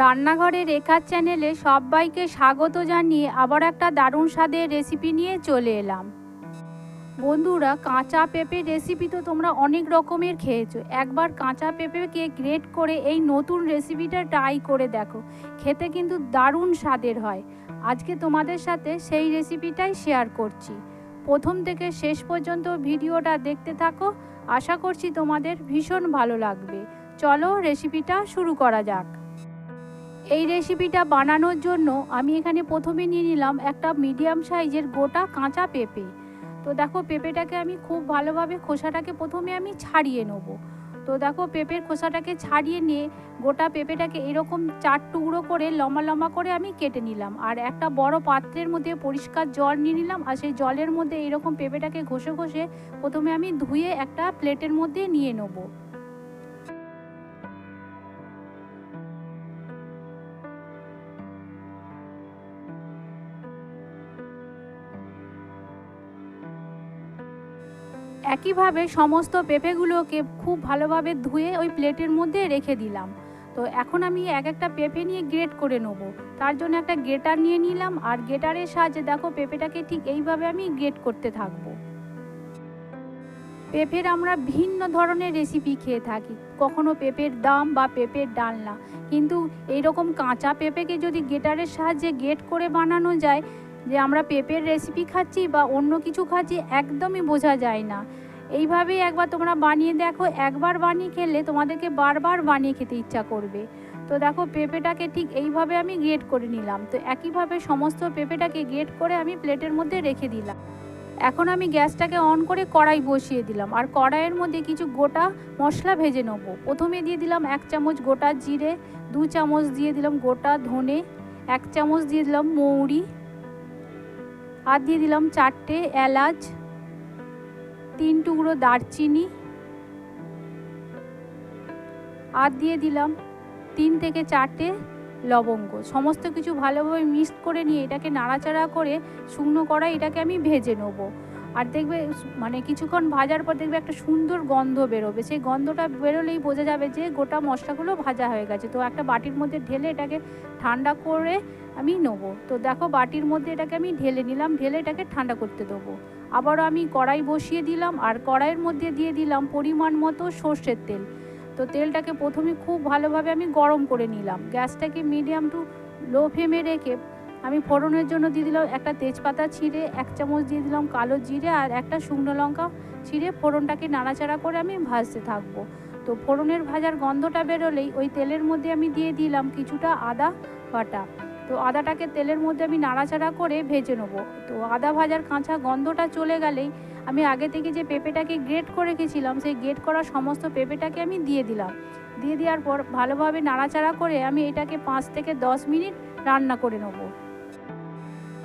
রান্নাঘরে রেখার চ্যানেলে সবাইকে স্বাগত জানিয়ে আবার একটা দারুণ স্বাদের রেসিপি নিয়ে চলে এলাম। বন্ধুরা, কাঁচা পেঁপের রেসিপি তো তোমরা অনেক রকমের খেয়েছো। একবার কাঁচা পেঁপেকে গ্রেট করে এই নতুন রেসিপিটা ট্রাই করে দেখো। খেতে কিন্তু দারুণ স্বাদের হয়। আজকে তোমাদের সাথে সেই রেসিপিটাই শেয়ার করছি। প্রথম থেকে শেষ পর্যন্ত ভিডিওটা দেখতে থাকো। আশা করছি তোমাদের ভীষণ ভালো লাগবে। চলো রেসিপিটা শুরু করা যাক। এই রেসিপিটা বানানোর জন্য আমি এখানে প্রথমে নিয়ে নিলাম একটা মিডিয়াম সাইজের গোটা কাঁচা পেঁপে। তো দেখো, পেঁপেটাকে আমি খুব ভালোভাবে খোসাটাকে প্রথমে আমি ছাড়িয়ে নেব। তো দেখো, পেঁপের খোসাটাকে ছাড়িয়ে নিয়ে গোটা পেঁপেটাকে এরকম চার টুকরো করে লম্বা লম্বা করে আমি কেটে নিলাম। আর একটা বড় পাত্রের মধ্যে পরিষ্কার জল নিয়ে নিলাম আর সেই জলের মধ্যে এরকম পেঁপেটাকে ঘষে ঘষে প্রথমে আমি ধুয়ে একটা প্লেটের মধ্যে নিয়ে নেব। একইভাবে সমস্ত পেঁপেগুলোকে খুব ভালোভাবে ধুয়ে ওই প্লেটের মধ্যে রেখে দিলাম। তো এখন আমি এক একটা পেঁপে নিয়ে গ্রেট করে নেব। তার জন্য একটা গ্রেটার নিয়ে নিলাম আর গ্রেটারের সাহায্যে দেখো পেঁপেটাকে ঠিক এইভাবে আমি গ্রেট করতে থাকব। পেঁপের আমরা ভিন্ন ধরনের রেসিপি খেয়ে থাকি। কখনো পেঁপের দাম বা পেঁপের ডালনা। কিন্তু এইরকম কাঁচা পেঁপেকে যদি গেটারের সাহায্যে গেট করে বানানো যায়, যে আমরা পেঁপের রেসিপি খাচ্ছি বা অন্য কিছু খাচ্ছি, একদমই বোঝা যায় না। এইভাবেই একবার তোমরা বানিয়ে দেখো, একবার বানিয়ে খেলে তোমাদেরকে বারবার বানিয়ে খেতে ইচ্ছা করবে। তো দেখো পেঁপেটাকে ঠিক এইভাবে আমি গ্রেট করে নিলাম। তো একইভাবে সমস্ত পেঁপেটাকে গ্রেট করে আমি প্লেটের মধ্যে রেখে দিলাম। এখন আমি গ্যাসটাকে অন করে কড়াই বসিয়ে দিলাম। আর কড়াইয়ের মধ্যে কিছু গোটা মশলা ভেজে নেব। প্রথমে দিয়ে দিলাম এক চামচ গোটা জিরে, দু চামচ দিয়ে দিলাম গোটা ধনে, এক চামচ দিয়ে দিলাম মৌরি, আর দিয়ে দিলাম চারটে এলাচ তিন টুকরো দারচিনি। আর দিয়ে দিলাম তিন থেকে চারটে লবঙ্গ। সমস্ত কিছু ভালোভাবে মিক্সড করে নিয়ে এটাকে নাড়াচাড়া করে শুকনো করা এটাকে আমি ভেজে নেব। আর দেখবে মানে কিছুক্ষণ ভাজার পর দেখবে একটা সুন্দর গন্ধ বেরোবে। সেই গন্ধটা বেরোলেই বোঝা যাবে যে গোটা মশলাগুলো ভাজা হয়ে গেছে। তো একটা বাটির মধ্যে ঢেলে এটাকে ঠান্ডা করে আমি নেব। তো দেখো বাটির মধ্যে এটাকে আমি ঢেলে নিলাম, ঢেলে এটাকে ঠান্ডা করতে দেবো। আবারও আমি কড়াই বসিয়ে দিলাম আর কড়াইয়ের মধ্যে দিয়ে দিলাম পরিমাণ মতো সর্ষের তেল। তো তেলটাকে প্রথমে খুব ভালোভাবে আমি গরম করে নিলাম। গ্যাসটাকে মিডিয়াম টু লো ফ্লেমে রেখে আমি ফোড়নের জন্য দিয়ে দিলাম একটা তেজপাতা ছিঁড়ে, এক চামচ দিয়ে দিলাম কালো জিরে আর একটা শুকনো লঙ্কা ছিঁড়ে ফোড়নটাকে নাড়াচাড়া করে আমি ভাজতে থাকব। তো ফোড়নের ভাজার গন্ধটা বেরোলেই ওই তেলের মধ্যে আমি দিয়ে দিলাম কিছুটা আদা বাটা। তো আদাটাকে তেলের মধ্যে আমি নাড়াচাড়া করে ভেজে নেব। তো আদা ভাজার কাঁচা গন্ধটা চলে গেলেই আমি আগে থেকে যে পেঁপেটাকে গ্রেট করে রেখেছিলাম, সেই গ্রেট করা সমস্ত পেঁপেটাকে আমি দিয়ে দিলাম। দিয়ে দেওয়ার পর ভালোভাবে নাড়াচাড়া করে আমি এটাকে পাঁচ থেকে দশ মিনিট রান্না করে নেব।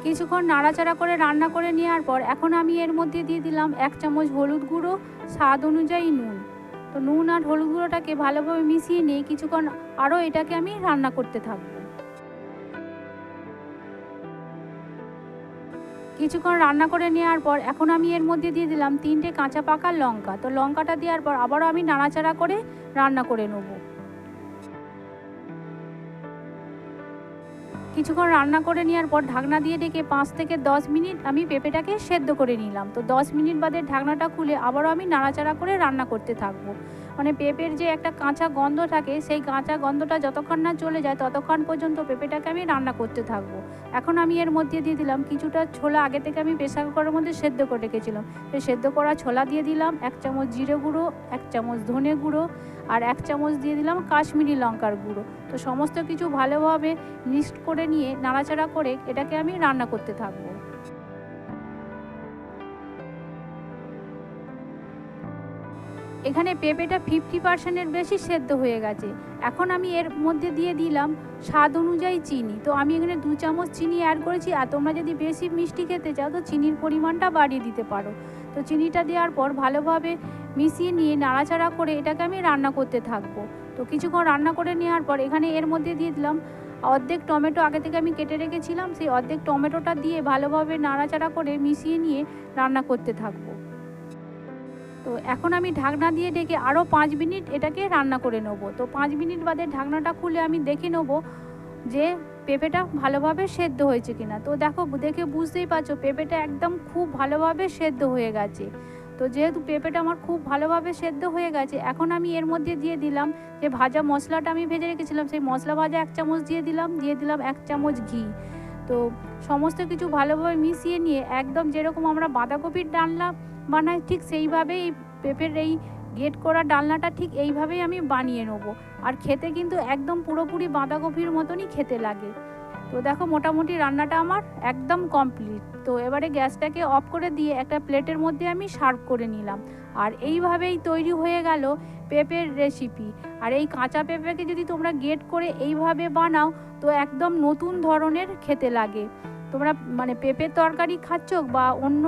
কিছুক্ষণ নাড়াচাড়া করে রান্না করে নেওয়ার পর এখন আমি এর মধ্যে দিয়ে দিলাম এক চামচ হলুদ গুঁড়ো, স্বাদ অনুযায়ী নুন। তো নুন আর হলুদ গুঁড়োটাকে ভালোভাবে মিশিয়ে নিয়ে কিছুক্ষণ আরও এটাকে আমি রান্না করতে থাকব। কিছুক্ষণ রান্না করে নেওয়ার পর এখন আমি এর মধ্যে দিয়ে দিলাম তিনটে কাঁচা পাকা লঙ্কা। তো লঙ্কাটা দেওয়ার পর আবারও আমি নাড়াচাড়া করে রান্না করে নেব। কিছুক্ষণ রান্না করে নেওয়ার পর ঢাকনা দিয়ে ডেকে পাঁচ থেকে দশ মিনিট আমি পেঁপেটাকে সেদ্ধ করে নিলাম। তো দশ মিনিট বাদে ঢাকনাটা খুলে আবারও আমি নাড়াচাড়া করে রান্না করতে থাকব। মানে পেঁপের যে একটা কাঁচা গন্ধ থাকে, সেই কাঁচা গন্ধটা যতক্ষণ না চলে যায়, ততক্ষণ পর্যন্ত পেঁপেটাকে আমি রান্না করতে থাকব। এখন আমি এর মধ্যে দিয়ে দিলাম কিছুটা ছোলা, আগে থেকে আমি প্রেসার কুকারের মধ্যে সেদ্ধ করে রেখেছিলাম। সেই সেদ্ধ করা ছোলা দিয়ে দিলাম এক চামচ জিরে গুঁড়ো, এক চামচ ধনে গুঁড়ো আর এক চামচ দিয়ে দিলাম কাশ্মীরি লঙ্কার গুঁড়ো। তো সমস্ত কিছু ভালোভাবে মিক্সড করে নিয়ে, নাড়াচাড়া করে এটাকে আমি রান্না করতে থাকব। এখানে পেঁপেটা ফিফটি পার্সেন্টের বেশি সেদ্ধ হয়ে গেছে। এখন আমি এর মধ্যে দিয়ে দিলাম স্বাদ অনুযায়ী চিনি। তো আমি এখানে দু চামচ চিনি অ্যাড করেছি আর তোমরা যদি বেশি মিষ্টি খেতে চাও তো চিনির পরিমাণটা বাড়িয়ে দিতে পারো। তো চিনিটা দেওয়ার পর ভালোভাবে মিশিয়ে নিয়ে নাড়াচাড়া করে এটাকে আমি রান্না করতে থাকব। তো কিছুক্ষণ রান্না করে নেওয়ার পর এখানে এর মধ্যে দিয়ে দিলাম অর্ধেক টমেটো। আগে থেকে আমি কেটে রেখেছিলাম, সেই অর্ধেক টমেটোটা দিয়ে ভালোভাবে নাড়াচাড়া করে মিশিয়ে নিয়ে রান্না করতে থাকব। তো এখন আমি ঢাকনা দিয়ে ডেকে আরও পাঁচ মিনিট এটাকে রান্না করে নেব। তো পাঁচ মিনিট বাদে ঢাকনাটা খুলে আমি দেখে নেব যে পেঁপেটা ভালোভাবে সেদ্ধ হয়েছে কিনা। তো দেখো, দেখে বুঝতেই পারছ, পেঁপেটা একদম খুব ভালোভাবে সেদ্ধ হয়ে গেছে। তো যেহেতু পেঁপেটা আমার খুব ভালোভাবে সেদ্ধ হয়ে গেছে, এখন আমি এর মধ্যে দিয়ে দিলাম যে ভাজা মশলাটা আমি ভেজে রেখেছিলাম, সেই মশলা ভাজা এক চামচ দিয়ে দিলাম দিয়ে দিলাম এক চামচ ঘি। তো সমস্ত কিছু ভালোভাবে মিশিয়ে নিয়ে একদম যেরকম আমরা বাঁধাকপির ডালনা বানাই, ঠিক সেইভাবেই এই পেঁপের এই গেট করা ডালনাটা ঠিক এইভাবেই আমি বানিয়ে নেব। আর খেতে কিন্তু একদম পুরোপুরি বাঁধাকপির মতনই খেতে লাগে। তো দেখো মোটামুটি রান্নাটা আমার একদম কমপ্লিট তো এবারে গ্যাসটাকে অফ করে দিয়ে একটা প্লেটের মধ্যে আমি সার্ভ করে নিলাম। আর এইভাবেই তৈরি হয়ে গেল পেঁপের রেসিপি আর এই কাঁচা পেঁপেকে যদি তোমরা গেট করে এইভাবে বানাও, তো একদম নতুন ধরনের খেতে লাগে। তোমরা মানে পেঁপের তরকারি খাচ্ছ বা অন্য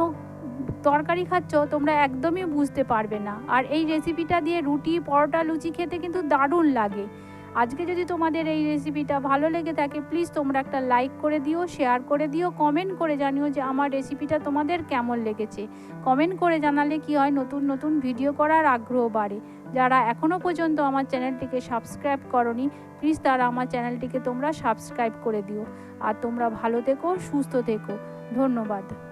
তরকারি খাচ্ছ, তোমরা একদমই বুঝতে পারবে না। আর এই রেসিপিটা দিয়ে রুটি, পরোটা, লুচি খেতে কিন্তু দারুণ লাগে। আজকে যদি তোমাদের এই রেসিপিটা ভালো লেগে থাকে প্লিজ তোমরা একটা লাইক করে দিও শেয়ার করে দিও কমেন্ট করে জানিও যে আমার রেসিপিটা তোমাদের কেমন লেগেছে। কমেন্ট করে জানালে কি হয়, নতুন নতুন ভিডিও করার আগ্রহ বাড়ে। যারা এখনও পর্যন্ত আমার চ্যানেলটিকে সাবস্ক্রাইব করনি প্লিজ তারা আমার চ্যানেলটিকে তোমরা সাবস্ক্রাইব করে দিও। আর তোমরা ভালো থেকো, সুস্থ থেকো। ধন্যবাদ।